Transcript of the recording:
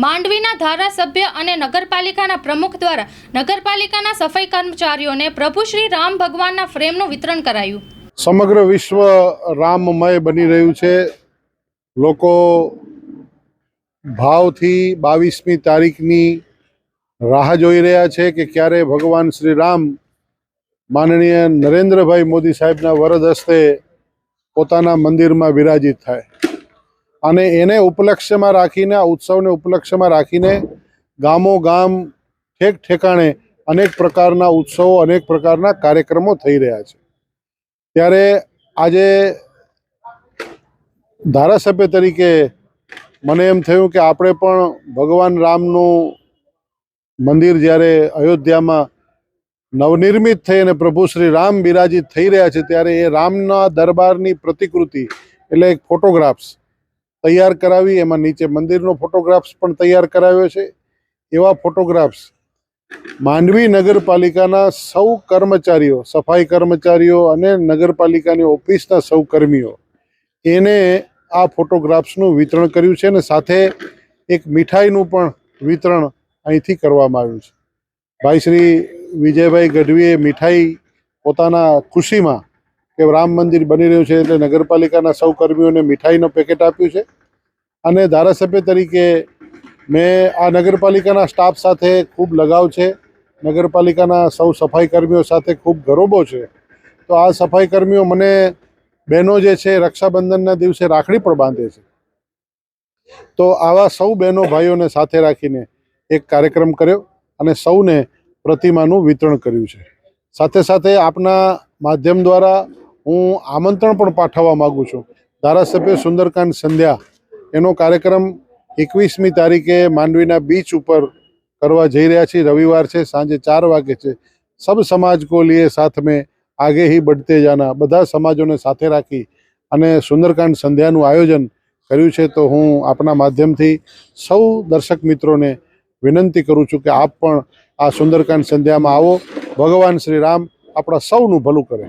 માંડવીના ધારાસભ્ય અને નગરપાલિકાના પ્રમુખ દ્વારા નગરપાલિકાના સફાઈ કર્મચારીઓને પ્રભુ શ્રી રામ ભગવાનના ફ્રેમનું વિતરણ કરાયું. સમગ્ર વિશ્વ રામમય બની રહ્યું છે. લોકો ભાવથી બાવીસમી તારીખની રાહ જોઈ રહ્યા છે કે ક્યારે ભગવાન શ્રી રામ માનનીય નરેન્દ્રભાઈ મોદી સાહેબના વરદ હસ્તે પોતાના મંદિરમાં વિરાજિત થાય. અને એને ઉપલક્ષ્યમાં રાખીને, આ ઉત્સવને ઉપલક્ષ્યમાં રાખીને ગામો ગામ, ઠેક ઠેકાણે અનેક પ્રકારના ઉત્સવો, અનેક પ્રકારના કાર્યક્રમો થઈ રહ્યા છે. ત્યારે આજે ધારાસભ્ય તરીકે મને એમ થયું કે આપણે પણ ભગવાન રામનું મંદિર જ્યારે અયોધ્યામાં નવનિર્મિત થઈ અને પ્રભુ શ્રી રામ બિરાજિત થઈ રહ્યા છે, ત્યારે એ રામના દરબારની પ્રતિકૃતિ એટલે એક ફોટોગ્રાફ્સ તૈયાર કરાવી, એમાં નીચે મંદિરનો ફોટોગ્રાફ્સ પણ તૈયાર કરાવ્યો છે. એવા ફોટોગ્રાફ્સ માંડવી નગરપાલિકાના સૌ કર્મચારીઓ, સફાઈ કર્મચારીઓ અને નગરપાલિકાની ઓફિસના સૌ કર્મીઓ, એને આ ફોટોગ્રાફ્સનું વિતરણ કર્યું છે અને સાથે એક મીઠાઈનું પણ વિતરણ અહીંથી કરવામાં આવ્યું છે. ભાઈ શ્રી વિજયભાઈ ગઢવીએ મીઠાઈ પોતાના ખુશીમાં કે રામ મંદિર બની રહ્યું છે એટલે નગરપાલિકાના સૌ કર્મીઓને મીઠાઈનો પેકેટ આપ્યું છે. અને ધારાસભ્ય તરીકે મેં આ નગરપાલિકાના સ્ટાફ સાથે ખૂબ લગાવ છે. નગરપાલિકાના સૌ સફાઈ કર્મીઓ સાથે ખૂબ ગરોબો છે. તો આ સફાઈ કર્મીઓ મને બહેનો જે છે રક્ષાબંધનના દિવસે રાખડી પણ બાંધે છે. તો આવા સૌ બહેનો ભાઈઓને સાથે રાખીને એક કાર્યક્રમ કર્યો અને સૌને પ્રતિમાનું વિતરણ કર્યું છે. સાથે સાથે આપના માધ્યમ દ્વારા હું આમંત્રણ પણ પાઠવવા માગું છું. ધારાસભ્ય સુંદરકાંડ સંધ્યા, એનો કાર્યક્રમ એકવીસમી તારીખે માંડવીના બીચ ઉપર કરવા જઈ રહ્યા છીએ. રવિવાર છે, સાંજે ચાર વાગે છે. સબ સમાજ કો લીએ સાથ મેં આગે બઢતે જાના. બધા સમાજોને સાથે રાખી અને સુંદરકાંડ સંધ્યાનું આયોજન કર્યું છે, તો હું આપના માધ્યમથી સૌ દર્શક મિત્રોને વિનંતી કરું છું કે આપ પણ આ સુંદરકાંડ સંધ્યામાં આવો. ભગવાન શ્રી રામ આપણા સૌનું ભલું કરે.